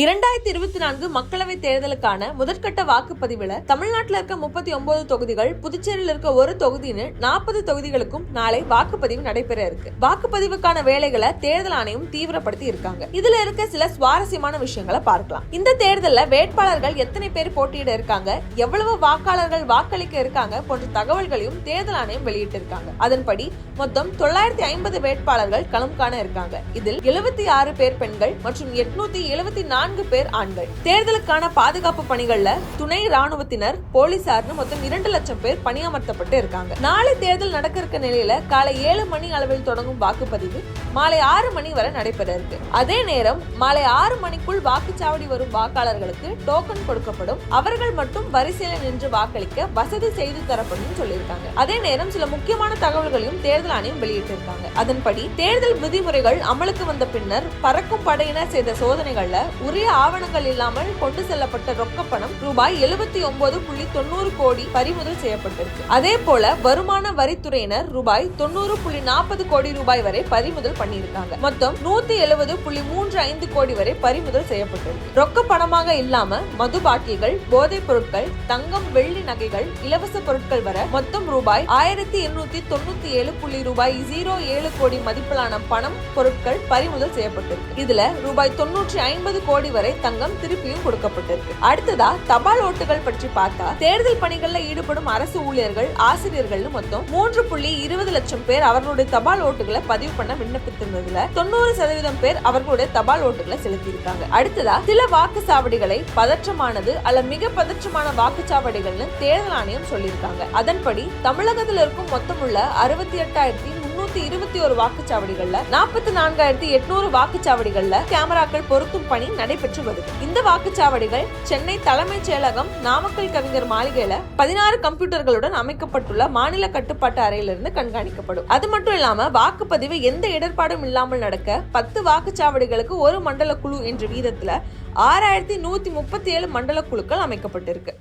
இரண்டாயிரத்தி இருபத்தி நான்கு மக்களவை தேர்தலுக்கான முதற்கட்ட வாக்குப்பதிவுல தமிழ்நாட்டில் இருக்க முப்பத்தி ஒன்பது தொகுதிகள் புதுச்சேரியில் இருக்க ஒரு தொகுதின்னு நாற்பது தொகுதிகளுக்கும் நாளை வாக்குப்பதிவு நடைபெற இருக்கு. வாக்குப்பதிவுக்கான வேலைகளை தேர்தல் ஆணையம் தீவிரப்படுத்தி இருக்காங்க. இதுல இருக்க சில சுவாரஸ்யமான விஷயங்களை பார்க்கலாம். இந்த தேர்தலில் வேட்பாளர்கள் எத்தனை பேர் போட்டியிட இருக்காங்க எவ்வளவு வாக்காளர்கள் வாக்களிக்க இருக்காங்க போன்ற தகவல்களையும் தேர்தல் ஆணையம் வெளியிட்டிருக்காங்க. அதன்படி மொத்தம் தொள்ளாயிரத்தி ஐம்பது வேட்பாளர்கள் களம் காண இருக்காங்க. இதில் எழுபத்தி ஆறு பேர் பெண்கள் மற்றும் எட்நூத்தி எழுபத்தி நான்கு நான்கு பேர் ஆண்கள். தேர்தலுக்கான பாதுகாப்பு பணிகள்ல துணை ராணுவத்தினர் போலீசார்னு மொத்தம் இரண்டு லட்சம் பேர் பணியமர்த்தப்பட்டு இருக்காங்க. நாளை தேர்தல் நடக்க இருக்க நிலையில காலை ஏழு மணி அளவில் தொடங்கும் வாக்குப்பதிவு மாலை ஆறு மணி வரை நடைபெற இருக்கு. அதே நேரம் மாலை ஆறு மணிக்குள் வாக்குச்சாவடி வரும் வாக்காளர்களுக்கு டோக்கன் கொடுக்கப்படும். அவர்கள் மட்டும் வரிசையில் நின்று வாக்களிக்க வசதி செய்து தரப்படும் சொல்லியிருக்காங்க. அதே நேரம் சில முக்கியமான தகவல்களையும் தேர்தல் ஆணையம் வெளியிட்டிருக்காங்க. அதன்படி தேர்தல் விதிமுறைகள் அமலுக்கு வந்த பின்னர் பறக்கும் படையினர் செய்த சோதனைகள்ல உரிய உரிய ஆவணங்கள் இல்லாமல் கொண்டு செல்லப்பட்ட ரொக்க பணம் ரூபாய் எழுபத்தி ஒன்பது புள்ளி தொண்ணூறு கோடி பறிமுதல் செய்யப்பட்டிருக்கு. அதே போல வருமான வரித்துறையினர் ரூபாய் தொண்ணூறு புள்ளி நாற்பது கோடி ரூபாய் வரை பறிமுதல் பண்ணியிருக்காங்க. மொத்தம் நூத்தி எழுபது புள்ளி மூன்று ஐந்து கோடி வரை பறிமுதல் செய்யப்பட்டிருக்கு. ரொக்க பணமாக இல்லாம மது பாட்டிகள் போதைப் பொருட்கள் தங்கம் வெள்ளி நகைகள் இலவச பொருட்கள் வர மொத்தம் ரூபாய் ஆயிரத்தி இருநூத்தி தொண்ணூத்தி ஏழு புள்ளி ரூபாய் ஜீரோ ஏழு கோடி மதிப்பிலான பணம் பொருட்கள் பறிமுதல் செய்யப்பட்டிருக்கு. இதுல ரூபாய் தொன்னூற்றி ஐம்பது கோடி கோடி வரை தங்கம் திருப்பியும் கொடுக்கப்பட்டிருக்கு. அடுத்ததா தபால் ஓட்டுகள் பற்றி பார்த்தா தேர்தல் பணிகள்ல ஈடுபடும் அரசு ஊழியர்கள் ஆசிரியர்கள்னு மொத்தம் மூன்று புள்ளி இருபது லட்சம் பேர் அவர்களுடைய தபால் ஓட்டுகளை பதிவு பண்ண விண்ணப்பித்திருந்ததுல தொண்ணூறு சதவீதம் பேர் அவர்களுடைய தபால் ஓட்டுகளை செலுத்தியிருக்காங்க. அடுத்ததா சில வாக்குச்சாவடிகளை பதற்றமானது அல்ல மிக பதற்றமான வாக்குச்சாவடிகள்னு தேர்தல் ஆணையம் சொல்லியிருக்காங்க. அதன்படி தமிழகத்தில் இருக்கும் மொத்தமுள்ள அறுபத்தி எட்டாயிரத்தி முன்னூத்தி இருபத்தி ஒரு வாக்குச்சாவடிகள்ல நாற்பத்தி நான்காயிரத்தி எட்நூறு வாக்குச்சாவடிகள்ல கேமராக்கள் பொருத்தும் பணி நடைபெற்று வருது. இந்த வாக்குச்சாவடிகள் சென்னை தலைமைச் செயலகம் நாமக்கல் கவிஞர் மாளிகையில பதினாறு கம்ப்யூட்டர்களுடன் அமைக்கப்பட்டுள்ள மாநில கட்டுப்பாட்டு அறையிலிருந்து கண்காணிக்கப்படும். அது மட்டும் இல்லாம வாக்குப்பதிவு எந்த இடர்பாடும் இல்லாமல் நடக்க பத்து வாக்குச்சாவடிகளுக்கு ஒரு மண்டல குழு என்ற வீதத்துல ஆறாயிரத்தி நூத்தி முப்பத்தி ஏழு மண்டல குழுக்கள் அமைக்கப்பட்டிருக்கு.